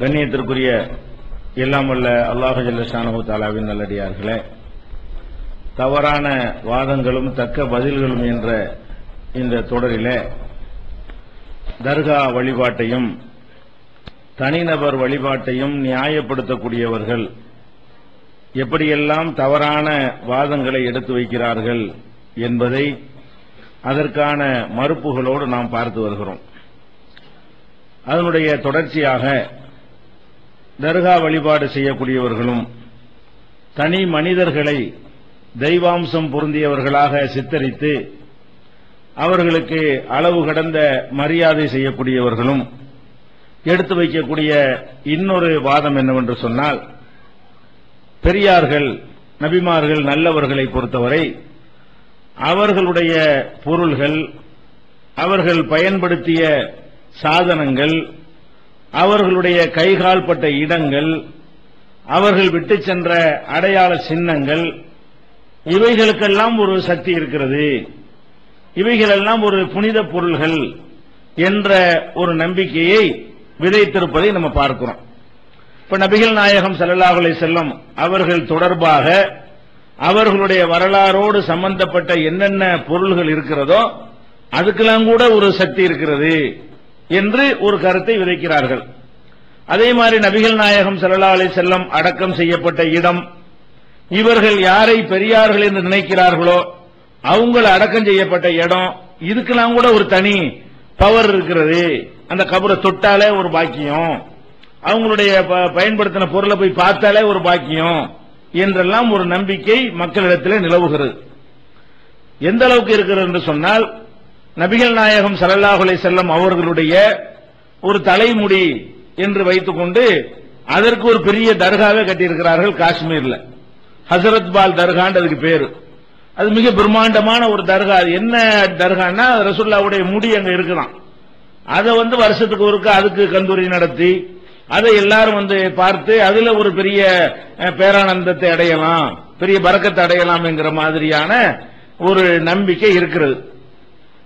கண்ணியத்திற்குரிய எல்லாம் வல்ல அல்லாஹு ஜல்லஷானு தாலாவின் நல்லடியார்களே தவறான வாதங்களும் தக்க பதில்களும் என்ற இந்த தொடரிலே தர்கா வழிபாட்டையும் தனிநபர் வழிபாட்டையும் நியாயப்படுத்தக்கூடியவர்கள் எப்படியெல்லாம் தவறான வாதங்களை எடுத்து வைக்கிறார்கள் என்பதை அதற்கான மறுப்புகளோடு நாம் பார்த்து வருகிறோம். அதனுடைய தொடர்ச்சியாக தர்கா வழிபாடு செய்யக்கூடியவர்களும் தனி மனிதர்களை தெய்வாம்சம் பொருந்தியவர்களாக சித்தரித்து அவர்களுக்கு அளவு கடந்த மரியாதை செய்யக்கூடியவர்களும் எடுத்து வைக்கக்கூடிய இன்னொரு வாதம் என்னவென்று சொன்னால் பெரியார்கள் நபிமார்கள் நல்லவர்களை பொறுத்தவரை அவர்களுடைய பொருள்கள் அவர்கள் பயன்படுத்திய சாதனங்கள் அவர்களுடைய கைகால்பட்ட இடங்கள் அவர்கள் விட்டு சென்ற அடையாள சின்னங்கள் இவைகளுக்கெல்லாம் ஒரு சக்தி இருக்கிறது. இவைகளெல்லாம் ஒரு புனித பொருள்கள் என்ற ஒரு நம்பிக்கையை விதைத்திருப்பதை நம்ம பார்க்கிறோம். இப்ப நபிகள் நாயகம் ஸல்லல்லாஹு செல்லும் அவர்கள் தொடர்பாக அவர்களுடைய வரலாறோடு சம்பந்தப்பட்ட என்னென்ன பொருள்கள் இருக்கிறதோ அதுக்கெல்லாம் கூட ஒரு சக்தி இருக்கிறது என்று ஒரு கருத்தை விதைக்கிறார்கள். அதே மாதிரி நபிகள் நாயகம் ஸல்லல்லாஹு செல்லம் அடக்கம் செய்யப்பட்ட இடம். இவர்கள் யாரை பெரியார்கள் என்று நினைக்கிறார்களோ அவங்கள அடக்கம் செய்யப்பட்ட இடம். இதுக்கெல்லாம் கூட ஒரு தனி பவர் இருக்கிறது. அந்த கபரை தொட்டாலே ஒரு பாக்கியம். அவங்களுடைய ப- பயன்படுத்தின பொருளை போய் பார்த்தாலே ஒரு பாக்கியம் என்றெல்லாம் ஒரு நம்பிக்கை மக்களிடத்திலே நிலவுகிறது. எந்த அளவுக்கு இருக்கிறது என்று சொன்னால் நபிகள் நாயகம் ஸல்லல்லாஹு செல்லம் அவர்களுடைய ஒரு தலைமுடி என்று வைத்துக்கொண்டு அதற்கு ஒரு பெரிய தர்காவே கட்டியிருக்கிறார்கள் காஷ்மீர்ல. ஹசரத் பால் தர்கான்னு அதுக்கு பேரு. அது மிக பிரம்மாண்டமான ஒரு தர்கா. அது என்ன தர்கான்னா ரசுல்லாவுடைய முடி அங்க இருக்குதான். அதை வந்து வருஷத்துக்கு ஒருக்க அதுக்கு கந்தூரி நடத்தி அதை எல்லாரும் வந்து பார்த்து அதுல ஒரு பெரிய பேரானந்தத்தை அடையலாம் பெரிய பறக்கத்தை அடையலாம் என்கிற மாதிரியான ஒரு நம்பிக்கை இருக்கிறது.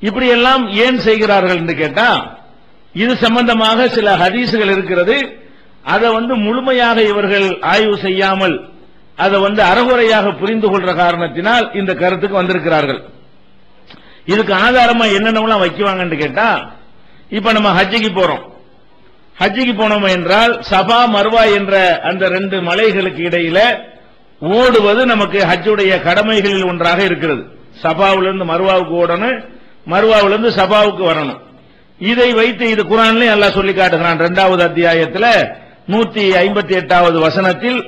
இப்படி எல்லாம் ஏன் செய்கிறார்கள் என்று கேட்டா இது சம்பந்தமாக சில ஹதீசுகள் இருக்கிறது. அதை வந்து முழுமையாக இவர்கள் ஆய்வு செய்யாமல் அதை வந்து அறகுறையாக புரிந்து கொள்ற காரணத்தினால் இந்த கருத்துக்கு வந்திருக்கிறார்கள். இதுக்கு ஆதாரமா என்னென்னலாம் வைக்குவாங்கன்னு கேட்டா இப்ப நம்ம ஹஜ்ஜிக்கு போறோம். ஹஜ்ஜிக்கு போனோம் என்றால் சபா மர்வா என்ற அந்த ரெண்டு மலைகளுக்கு இடையில ஓடுவது நமக்கு ஹஜ்ஜுடைய கடமைகளில் ஒன்றாக இருக்கிறது. சபாவிலிருந்து மர்வாவுக்கு ஓடணும் மர்வாவிலிருந்து சபாவுக்கு வரணும். இதை வைத்து இது குரான்லயும் எல்லாம் சொல்லி காட்டுகிறான். இரண்டாவது அத்தியாயத்துல நூத்தி ஐம்பத்தி எட்டாவது வசனத்தில்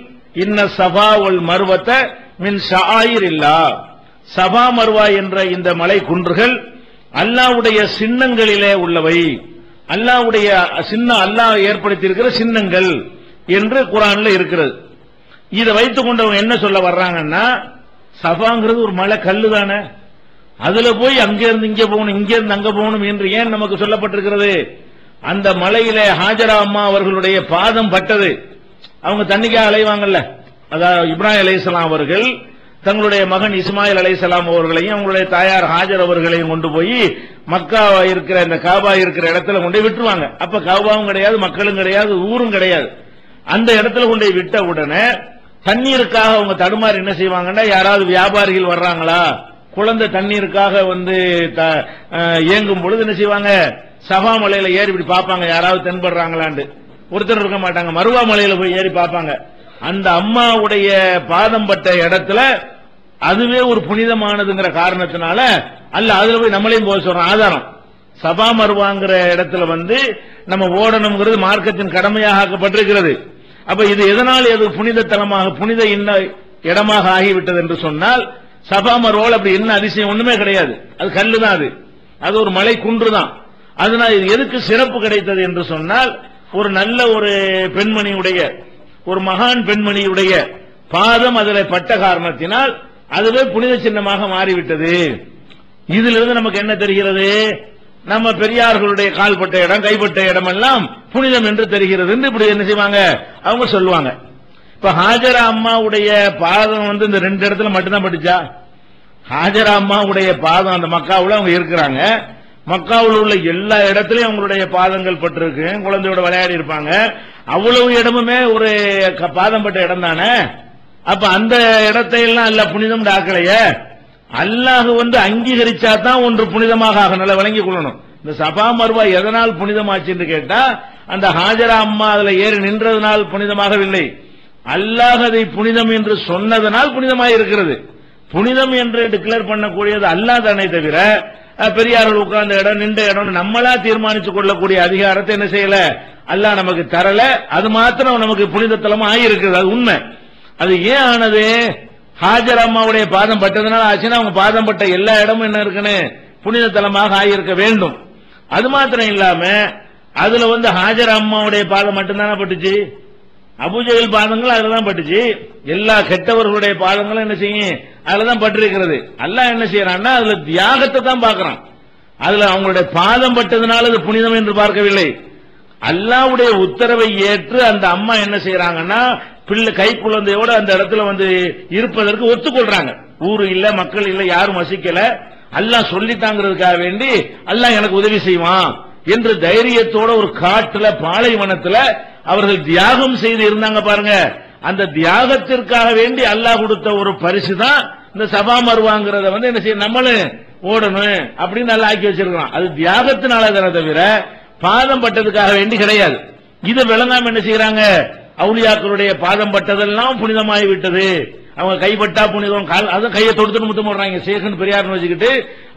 இன்ன சபா ஒல் மர்வத்த மின் ஷாயிர் இல்லா சபா மர்வா என்ற இந்த மலை குன்றுகள் அல்லாஹ்வுடைய சின்னங்களிலே உள்ளவை. அல்லாஹ்வுடைய சின்ன அல்லாஹ் ஏற்படுத்தியிருக்கிற சின்னங்கள் என்று குரான்ல இருக்கிறது. இதை வைத்துக் கொண்டவங்க என்ன சொல்ல வர்றாங்கன்னா சபாங்கிறது ஒரு மலை கல்லு தானே அதுல போய் அங்க இருந்து இங்க போகணும் இங்க இருந்து அங்க போகணும் என்று ஏன் நமக்கு சொல்லப்பட்டிருக்கிறது? அந்த மலையில ஹாஜரா அம்மா அவர்களுடைய பாதம் பட்டது. அவங்க தண்ணிக்காக அலைவாங்கல்ல. அதாவது இப்ராஹிம் அலைசலாம் அவர்கள் தங்களுடைய மகன் இஸ்மாயில் அலைசலாம் அவர்களையும் அவங்களுடைய தாயார் ஹாஜர் அவர்களையும் கொண்டு போய் மக்கா இருக்கிற இந்த காபா இருக்கிற இடத்துல கொண்டு போய் விட்டுருவாங்க. அப்ப காபாவும் கிடையாது மக்களும் கிடையாது ஊரும் கிடையாது. அந்த இடத்துல கொண்டு போய் விட்ட உடனே தண்ணீருக்காக அவங்க தடுமாறு என்ன செய்வாங்கன்னா யாராவது வியாபாரிகள் வர்றாங்களா? குழந்தை தண்ணீருக்காக வந்து த- இயங்கும் பொழுது என்ன செய்வாங்க? சபா மலையில ஏறி இப்படி பார்ப்பாங்க. யாராவது தென்படுறாங்களான்னு ஒருத்தர் இருக்க மாட்டாங்க. மருவா மலையில போய் ஏறி பார்ப்பாங்க. அந்த அம்மாவுடைய பாதம் பட்ட இடத்துல அதுவே ஒரு புனிதமானதுங்கிற காரணத்தினால அல்ல அதுல போய் நம்மளையும் போக சொல்றோம் ஆதாரம். சபா மருவாங்கிற இடத்துல வந்து நம்ம ஓடணுங்கிறது மார்க்கத்தின் கடமையாக ஆக்கப்பட்டிருக்கிறது. அப்ப இது எதனால் எது புனித தலமாக புனித இன்ன இடமாக ஆகிவிட்டது என்று சொன்னால் சபா மருவால் அப்படி என்ன அதிசயம்? ஒண்ணுமே கிடையாது. அது கல்லு தான் அது. அது ஒரு மலை குன்று தான் அதனால் இது எதுக்கு சிறப்பு கிடைத்தது என்று சொன்னால் ஒரு நல்ல ஒரு பெண்மணியுடைய ஒரு மகான் பெண்மணியுடைய பாதம் அதில் பட்ட காரணத்தினால் அதுவே புனித சின்னமாக மாறிவிட்டது. இதிலிருந்து நமக்கு என்ன தெரிகிறது? நம்ம பெரியார்களுடைய கால்பட்ட இடம் கைப்பட்ட இடம் எல்லாம் புனிதம் என்று தெரிகிறது. என்று இப்படி என்ன செய்வாங்க? அவங்க சொல்லுவாங்க. இப்ப ஹாஜரா அம்மாவுடைய பாதம் வந்து இந்த ரெண்டு இடத்துல மட்டும்தான் படிச்சா ஹாஜரா அம்மாவுடைய பாதம் அந்த மக்காவில் அவங்க இருக்கிறாங்க. மக்காவில் உள்ள எல்லா இடத்துலயும் அவங்களுடைய பாதங்கள் பட்டிருக்கு. குழந்தையோட விளையாடி இருப்பாங்க. அவ்வளவு இடமுமே ஒரு க- பாதம் இடம் தானே? அப்ப அந்த இடத்தையெல்லாம் அல்ல புனிதம் ஆக்கலையே அல்லாஹ் வந்து அங்கீகரிச்சா தான் ஒன்று புனிதமாக ஆக நல்லா விளங்கி கொள்ளணும். இந்த சபா மர்வா எதனால் புனிதமாச்சுன்னு கேட்டா அந்த ஹாஜரா அம்மா அதுல ஏறி நின்றதுனால் புனிதமாகவில்லை. அல்லாஹ் அதை புனிதம் என்று சொன்னதனால் புனிதமாக இருக்கிறது புனிதம் என்று டிக்ளேர் பண்ணக்கூடியது அல்லாஹ் தானே தவிர பெரியார்கள் உட்கார்ந்த இடம் நின்ற இடம் நம்மளா தீர்மானித்துக் கொள்ளக்கூடிய அதிகாரத்தை என்ன செய்யல? அல்லாஹ் நமக்கு தரல. அது மாத்திரம் நமக்கு புனிதத்தலமா ஆகியிருக்கிறது அது உண்மை. அது ஏன் ஆனது? ஹாஜர் அம்மாவுடைய பாதம் பட்டதுனால ஆச்சுன்னா அவங்க பாதம் பட்ட எல்லா இடமும் என்ன இருக்குன்னு? புனித தலமாக ஆகியிருக்க வேண்டும். அது மாத்திரம் இல்லாம அதுல வந்து ஹாஜர் அம்மாவுடைய பாதம் மட்டும்தானே பட்டுச்சு? அபூஜைகள் பாதங்கள் அதுலதான் பட்டுச்சு. எல்லா கெட்டவர்களுடைய பாதங்களும் என்ன செய்யும்? அதுலதான் பட்டிருக்கிறது. அல்லாஹ் என்ன செய்யறான்னா அதுல தியாகத்தை தான் பாக்குறான் அதுல அவங்களுடைய பாதம் பட்டதுனால அது புனிதம் என்று பார்க்கவில்லை. அல்லாவுடைய உத்தரவை ஏற்று அந்த அம்மா என்ன செய்யறாங்கன்னா பிள்ளை கை குழந்தையோட அந்த இடத்துல வந்து இருப்பதற்கு ஒத்துக்கொள்றாங்க. ஊரு இல்ல மக்கள் இல்ல யாரும் வசிக்கல. அல்லாஹ் சொல்லித்தாங்கிறதுக்காக வேண்டி அல்லாஹ் எனக்கு உதவி செய்வான். என்று தைரியத்தோட ஒரு காட்டுல பாலைவனத்துல அவர்கள் தியாகம் செய்து இருந்தாங்க பாருங்க. அந்த தியாகத்திற்காக வேண்டி அல்லாஹ் கொடுத்த ஒரு பரிசு தான் இந்த சபா மருவாங்கிறத வந்து என்ன செய்ய நம்மளும் ஓடணும் அப்படின்னு நல்லா ஆக்கி வச்சிருக்கிறோம் அது தியாகத்தினால தானே தவிர பாதம் பட்டதுக்காக வேண்டி கிடையாது. இதை விளங்காம என்ன செய்யறாங்க? அவுளியாக்களுடைய பாதம் பட்டதெல்லாம் புனிதமாகி விட்டது. அவங்க கைப்பட்டா புனிதம் கால் அதுவும் கையை தொடுத்துட்டு முத்தம் போடுறாங்க. சேகன் பெரியார்னு வச்சுக்கிட்டு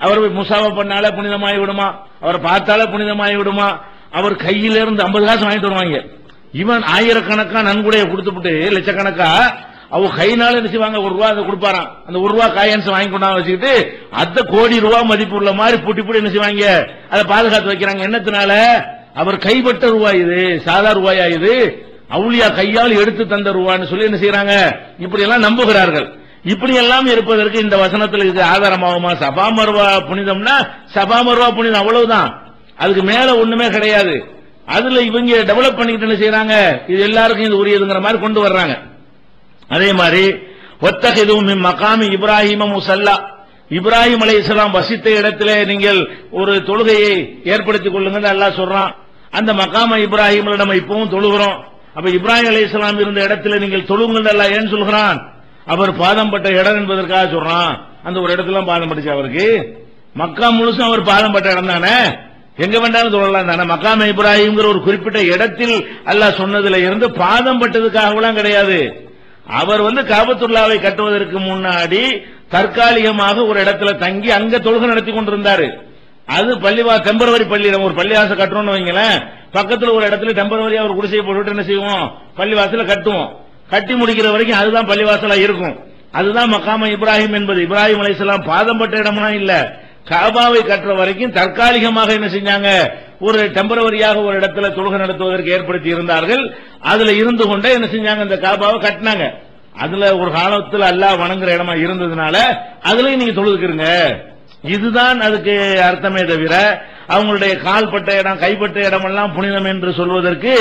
அவர் முசாவை பண்ணால புனிதமாகி விடுமா? அவரை பார்த்தாலே புனிதமாகி விடுமா? அவர் கையில இருந்து ஐம்பது காசு வாங்கிட்டு வருவாங்க. இவன் ஆயிரக்கணக்கா நன்கொடைய கொடுத்துட்டு லட்சக்கணக்கா? அவ கைனால என்ன செய்வாங்க? ஒரு ரூபா அதை கொடுப்பாராம். அந்த ஒரு ரூபா காயன்ஸ் வாங்கி கொண்டாந்து வச்சுக்கிட்டு அத்த கோடி ரூபா மதிப்பு உள்ள மாதிரி புட்டி புட்டி என்ன செய்வாங்க? அதை பாதுகாத்து வைக்கிறாங்க. என்னத்தினால? அவர் கைப்பட்ட ரூபாய் இது சாதா ரூபாயா இது? அவுளியா கையால் எடுத்து தந்த ரூபான்னு சொல்லி என்ன செய்யறாங்க இப்படி எல்லாம் நம்புகிறார்கள். இப்படி எல்லாம் இருப்பதற்கு இந்த வசனத்தில் இது ஆதாரமாகுமா? சபா மருவா புனிதம்னா சபா மருவா புனிதம் அவ்வளவுதான். அதுக்கு மேல ஒண்ணுமே கிடையாது. அதுல இவங்க டெவலப் பண்ணிக்கிட்டு என்ன செய்யறாங்க இது எல்லாருக்கும் இது உரியதுங்கிற மாதிரி கொண்டு வர்றாங்க. அதே மாதிரி ஒத்தகிதும் மகாமி இப்ராஹிம முசல்லா. இப்ராஹிம் அலைஹிஸ்ஸலாம் வசித்த இடத்துல நீங்கள் ஒரு தொழுகையை ஏற்படுத்திக் கொள்ளுங்க நல்லா சொல்றான். அந்த மகாம இப்ராஹிம்ல நம்ம இப்பவும் தொழுகிறோம். அப்ப இப்ராஹிம் இஸ்லாம் இருந்த இடத்துல நீங்கள் தொழுங்கள் அல்ல ஏன் சொல்கிறான்? அவர் பாதம் பட்ட இடம் என்பதற்காக சொல்றான். அந்த ஒரு இடத்துல பாதம் பட்டுச்சு அவருக்கு. மக்கா முழுசும் அவர் பாதம் பட்ட இடம் தானே? எங்க வேண்டாலும் சொல்லலாம் தானே? மக்காம இப்ராஹிம்ங்கிற ஒரு குறிப்பிட்ட இடத்தில் அல்லாஹ் சொன்னதுல இருந்து பாதம் பட்டதுக்காகலாம் கிடையாது. அவர் வந்து காபத்துல்லாவை கட்டுவதற்கு முன்னாடி தற்காலிகமாக ஒரு இடத்துல தங்கி அங்க தொழுகை நடத்தி கொண்டிருந்தாரு. அது பள்ளிவா டெம்பரவரி பள்ளி நம்ம ஒரு பள்ளிவாச கட்டுறோம்னு வைங்களேன். பக்கத்துல ஒரு இடத்துல டெம்பரவரியா ஒரு குடிசையை போட்டுட்டு என்ன செய்வோம்? பள்ளிவாசல கட்டுவோம். கட்டி முடிக்கிற வரைக்கும் அதுதான் பள்ளிவாசலா இருக்கும். அதுதான் மக்காம இப்ராஹிம் என்பது. இப்ராஹிம் அலிஸ்லாம் பாதம் பட்ட இடம்னா இல்ல. காபாவை கட்டுற வரைக்கும் தற்காலிகமாக என்ன செஞ்சாங்க? ஒரு டெம்பரவரியாக ஒரு இடத்துல தொழுகை நடத்துவதற்கு ஏற்படுத்தி இருந்தார்கள். அதுல இருந்து கொண்டே என்ன செஞ்சாங்க? இந்த காபாவை கட்டினாங்க. அதுல ஒரு காலத்தில் அல்லாஹ் வணங்குற இடமா இருந்ததுனால அதுலயும் நீங்க தொழுதுக்கிறங்க இதுதான் அதுக்கு அர்த்தமே தவிர அவங்களுடைய கால்பட்ட இடம் கைப்பட்ட இடமெல்லாம் புனிதம் என்று சொல்வதற்கு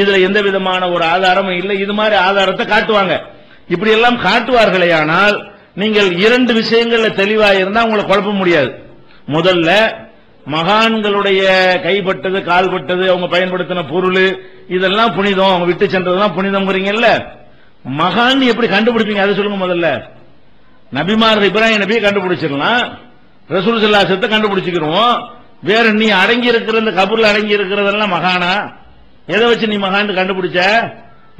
இதுல எந்த விதமான ஒரு ஆதாரமும் இல்லை. இது மாதிரி ஆதாரத்தை காட்டுவாங்க. இப்படி எல்லாம் காட்டுவார்களே ஆனால் நீங்கள் இரண்டு விஷயங்கள்ல தெளிவாக இருந்தா உங்களை குழப்ப முடியாது. முதல்ல மகான்களுடைய கைப்பட்டது கால்பட்டது அவங்க பயன்படுத்தின பொருள் இதெல்லாம் புனிதம். அவங்க விட்டு சென்றதெல்லாம் புனிதம்ங்கிறீங்கல்ல? மகான் எப்படி கண்டுபிடிப்பீங்க? அதை சொல்லுங்க முதல்ல. நபிமார் இப்ராஹிம் நபியை கண்டுபிடிச்சிடலாம். ரசூல் சல்லாசத்தை கண்டுபிடிச்சிக்கிறோம் வேற நீ அடங்கி இருக்கிற இந்த கபூர்ல அடங்கி இருக்கிறதெல்லாம் மகானா? எதை வச்சு நீ மகான் கண்டுபிடிச்ச?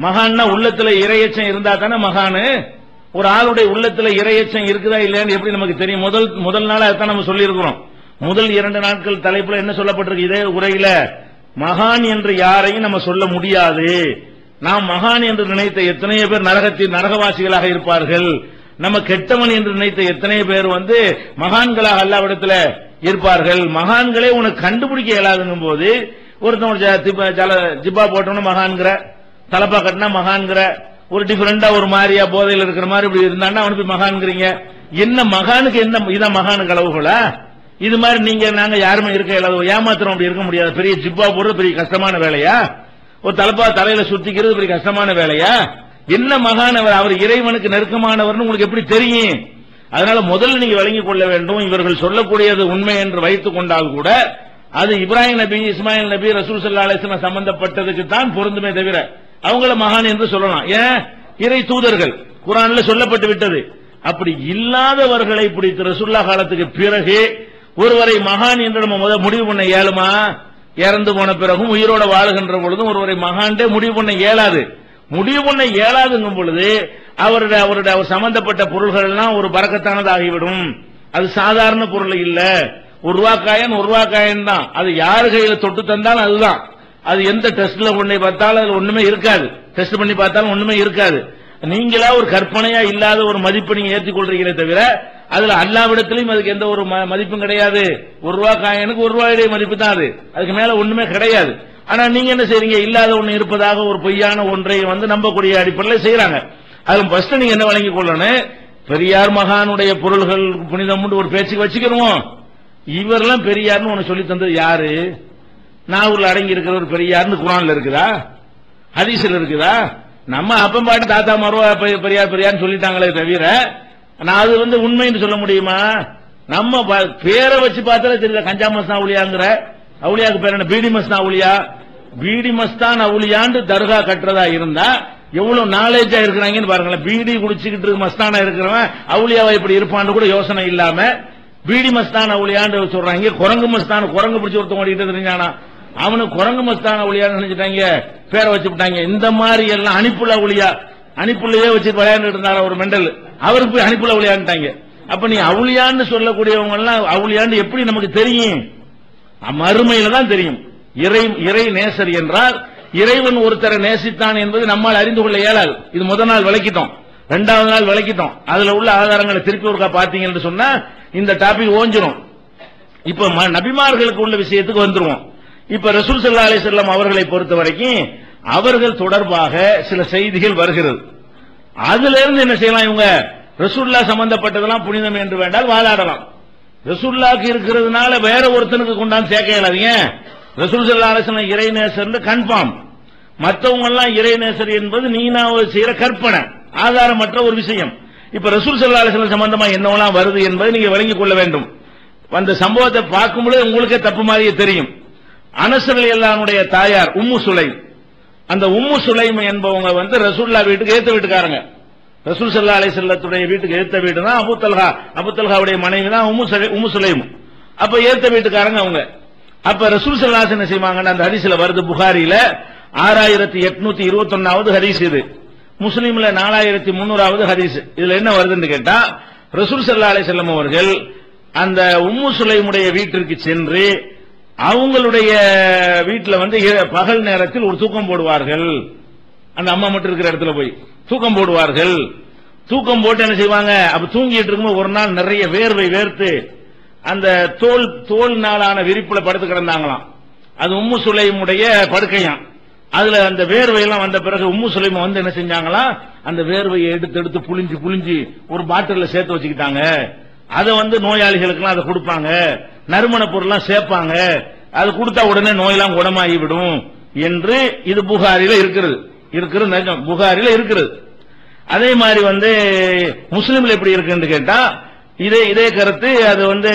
மகான்னா உள்ளத்துல இரையச்சம் இருந்தா தானே மகானு? ஒரு ஆளுடைய உள்ளத்துல இரையச்சம் இருக்குதா இல்லையான்னு எப்படி நமக்கு தெரியும்? முதல் முதல் நாள் அதான் நம்ம சொல்லியிருக்கிறோம். முதல் இரண்டு நாட்கள் தலைப்புல என்ன சொல்லப்பட்டிருக்கு? இதே உரையில மகான் என்று யாரையும் நம்ம சொல்ல முடியாது. நாம் மகான் என்று நினைத்த எத்தனையோ பேர் நரகத்தில் நரகவாசிகளாக இருப்பார்கள். நம்ம கெட்டவன் என்று நினைத்த எத்தனை பேர் வந்து மகான்களாக அல்லாவிடத்துல இருப்பார்கள். மகான்களே உனக்கு கண்டுபிடிக்க இயலாதுங்கும் போது ஒருத்தன் ஜ- ஜிப்பா போட்டவன மகான்கிற தலப்பா கட்டினா மகான்கிற ஒரு டிஃபரெண்டா ஒரு மாதிரியா போதையில் இருக்கிற மாதிரி இப்படி இருந்தான்னா அவனுக்கு போய் மகான்கிறீங்க என்ன மகானுக்கு என்ன இதான் மகானுக்கு அளவுகளா இது மாதிரி நீங்க நாங்க யாருமே இருக்க இல்லாத ஏமாத்திரம் அப்படி இருக்க முடியாது. பெரிய ஜிப்பா போடுறது பெரிய கஷ்டமான வேலையா? ஒரு தலப்பா தலையில சுத்திக்கிறது பெரிய கஷ்டமான வேலையா? என்ன மகானவர்? அவர் இறைவனுக்கு நெருக்கமானவர்னு உங்களுக்கு எப்படி தெரியும்? அதனால முதல்ல நீங்க விளங்கிக் கொள்ள வேண்டும். இவர்கள் சொல்லக்கூடியது உண்மை என்று வைத்துக் கொண்டால் கூட அது இப்ராஹிம் நபி இஸ்மாயில் நபி ரசூல் சல்லா அலிஸ்லாம் சம்பந்தப்பட்டதுக்கு தான் பொருந்துமே தவிர அவங்கள மகான் என்று சொல்லலாம். ஏன்? இறை தூதர்கள். குரான்ல சொல்லப்பட்டு விட்டது. அப்படி இல்லாதவர்களை பிடித்து ரசுல்லா காலத்துக்கு பிறகு ஒருவரை மகான் என்று நம்ம முடிவு பண்ண இயலுமா? இறந்து போன பிறகும் உயிரோட வாழுகின்ற பொழுதும் ஒருவரை மகான்டே முடிவு பண்ண இயலாது. முடிவு பண்ண இயலாதுங்கும் பொழுது அவருடைய அவருடைய அவர் சம்பந்தப்பட்ட பொருள்கள் எல்லாம் ஒரு பறக்கத்தானதாகிவிடும். அது சாதாரண பொருள் இல்ல. ஒரு ரூபாக்காயன் ஒரு ரூபாக்காயன் தான். அது யார் கையில தொட்டு தந்தாலும் அதுதான். அது எந்த டெஸ்ட்ல கொண்டு பார்த்தாலும் அதுல ஒண்ணுமே இருக்காது. டெஸ்ட் பண்ணி பார்த்தாலும் ஒண்ணுமே இருக்காது. நீங்களா ஒரு கற்பனையா இல்லாத ஒரு மதிப்பை நீங்க ஏற்றுக்கொள்றீங்களே தவிர அதுல அல்லாவிடத்திலையும் அதுக்கு எந்த ஒரு ம- மதிப்பும் கிடையாது. ஒரு ரூபா காயனுக்கு ஒரு ரூபாயுடைய மதிப்பு தான் அது. அதுக்கு மேல ஒண்ணுமே கிடையாது. ஆனா நீங்க என்ன செய்றீங்க? இல்லாத ஒண்ணு இருப்பதாக ஒரு பொய்யான ஒன்றை வந்து நம்பக்கூடிய அடிப்படையில் செய்யறாங்க அது ஃபர்ஸ்ட் நீங்க என்ன வழங்கிக் கொள்ளணும்? பெரியார் மகானுடைய பொருள்கள் புனிதம் ஒரு பேச்சுக்கு வச்சுக்கிறோம் இவரெல்லாம் பெரியார்னு ஒன்னு சொல்லி தந்தது யாரு? நாவூர்ல அடங்கி இருக்கிற ஒரு பெரியார்னு குரான்ல இருக்குதா? ஹதீஸ்ல இருக்குதா? நம்ம அப்பம் பாட்டு தாத்தா மருவா பெரியார் பெரியார்னு சொல்லிட்டாங்களே தவிர நான் அது வந்து உண்மைன்னு சொல்ல முடியுமா? நம்ம பேரை வச்சு பார்த்தாலே தெரியல கஞ்சா மஸ்தான் அவுளியாங்கிற அவுளியாக்கு பேர் என்ன? பீடி மஸ்தான் அவுளியா பீடி மஸ்தான் அவுளியான்னு தர்கா கட்டுறதா இருந்தா எவ்வளவு நாலேஜா இருக்கிறாங்கன்னு பாருங்களேன். பீடி குடிச்சுக்கிட்டு இருக்க மஸ்தானா இருக்கிறவன் அவுளியாவை இப்படி இருப்பான்னு கூட யோசனை இல்லாம பீடி மஸ்தான் அவுளியான்னு சொல்றாங்க. குரங்கு மஸ்தான் குரங்கு பிடிச்சி ஒருத்தன் ஓடிட்டு தெரிஞ்சானா? அவனுக்கு குரங்கு மஸ்தான அவுளியான்னு நினைச்சிட்டாங்க பேரை வச்சு விட்டாங்க. இந்த மாதிரி எல்லாம் அனுப்புள்ள ஒளியா அனுப்புள்ளையே வச்சு விளையாண்டுட்டு இருந்தாரா ஒரு மெண்டல். அவருக்கு போய் அனுப்புள்ள அவுளியான்ட்டாங்க அப்ப நீ அவுளியான்னு சொல்லக்கூடியவங்க எல்லாம் அவுளியான்னு எப்படி நமக்கு தெரியும்? மறுமையில தான் தெரியும். இறை இறை நேசர் என்றால் இறைவன் ஒருத்தரை நேசித்தான் என்பது நம்மால் அறிந்து கொள்ள இயலாது. இது முதல் நாள் விளக்கிட்டோம். ரெண்டாவது நாள் விளக்கிட்டோம். அதுல உள்ள ஆதாரங்களை திருப்பி ஒருக்கா பாத்தீங்கன்னு சொன்னா இந்த டாபிக் ஓஞ்சிரும். இப்ப ம- நபிமார்களுக்கு உள்ள விஷயத்துக்கு வந்துருவோம். இப்ப ரசூல் சல்லா அலிசல்லாம் அவர்களை பொறுத்த வரைக்கும் அவர்கள் தொடர்பாக சில செய்திகள் வருகிறது. அதுல இருந்து என்ன செய்யலாம் இவங்க? ரசூல்லா சம்பந்தப்பட்டதெல்லாம் புனிதம் என்று வேண்டால் வாதாடலாம். ரசூல்லாக்கு இருக்கிறதுனால வேற ஒருத்தனுக்கு கொண்டாந்து சேர்க்க இயலாதீங்க ரசூல் சல்லா அலிஸ்லாம் இறைநேசர் கன்ஃபார்ம். மற்றவங்க எல்லாம் இறைநேசர் என்பது நீனா செய்யற கற்பனை ஆதாரமற்ற ஒரு விஷயம். இப்ப ரசூல் சல்லா அலிஸ்லாம் சம்பந்தமா என்னவெல்லாம் வருது என்பதை நீங்க விளங்கிக் கொள்ள வேண்டும். அந்த சம்பவத்தை பார்க்கும்போது உங்களுக்கே தப்பு மாதிரியே தெரியும். அனசர் அல்லானுடைய தாயார் உம்மு சுலைம். அந்த உம்மு சுலைம் என்பவங்க வந்து ரசூல்லா வீட்டுக்கு ஏத்த வீட்டுக்காரங்க. ரசூல் சல்லா அலை செல்லத்துடைய வீட்டுக்கு ஏத்த வீடு தான் அபுத்தல்ஹா அபுத்தல்ஹாவுடைய மனைவி தான் உம்மு சுலை- சுலைம். அப்ப ஏத்த வீட்டுக்காரங்க அவங்க. அப்ப ரசூல் சல்லாஸ் என்ன செய்வாங்கன்னு அந்த ஹரிசில வருது புகாரியில ஆறாயிரத்தி எட்நூத்தி இருபத்தி ஒன்னாவது ஹதீஸ் இது. முஸ்லீம்ல நாலாயிரத்தி முன்னூறாவது ஹதீஸ். இதுல என்ன வருதுன்னு கேட்டா ரசூல் சல்லா அலை செல்லம் அவர்கள் அந்த உம்மு சுலைமுடைய வீட்டிற்கு சென்று அவங்களுடைய வீட்டில் வந்து பகல் நேரத்தில் ஒரு தூக்கம் போடுவார்கள். அந்த அம்மா மட்டும் இருக்கிற இடத்துல போய் தூக்கம் போடுவார்கள். தூக்கம் போட்டு என்ன செய்வாங்க? அப்ப தூங்கிட்டு இருக்கும்போது ஒரு நாள் நிறைய வேர்வை வேர்த்து அந்த தோல் தோல் நாளான விரிப்புல படுத்து கிடந்தாங்களாம். அது உம்மு சுலைமுடைய படுக்கையாம். அதுல அந்த வேர்வையெல்லாம் வந்த பிறகு உம்மு சுலைம வந்து என்ன செஞ்சாங்களாம் அந்த வேர்வையை எடுத்து எடுத்து புளிஞ்சு புளிஞ்சு ஒரு பாட்டில சேர்த்து வச்சுக்கிட்டாங்க. அதை வந்து நோயாளிகளுக்கெல்லாம் அதை கொடுப்பாங்க. நறுமண பொருள்லாம் சேர்ப்பாங்க. அது கொடுத்தா உடனே நோயெல்லாம் குணமாகிவிடும் என்று இது புகாரில இருக்கிறது. இருக்கிறது புகாரில இருக்கிறது. அதே மாதிரி வந்து முஸ்லீம்ல எப்படி இருக்குன்னு கேட்டா இதே இதே கருத்து அது வந்து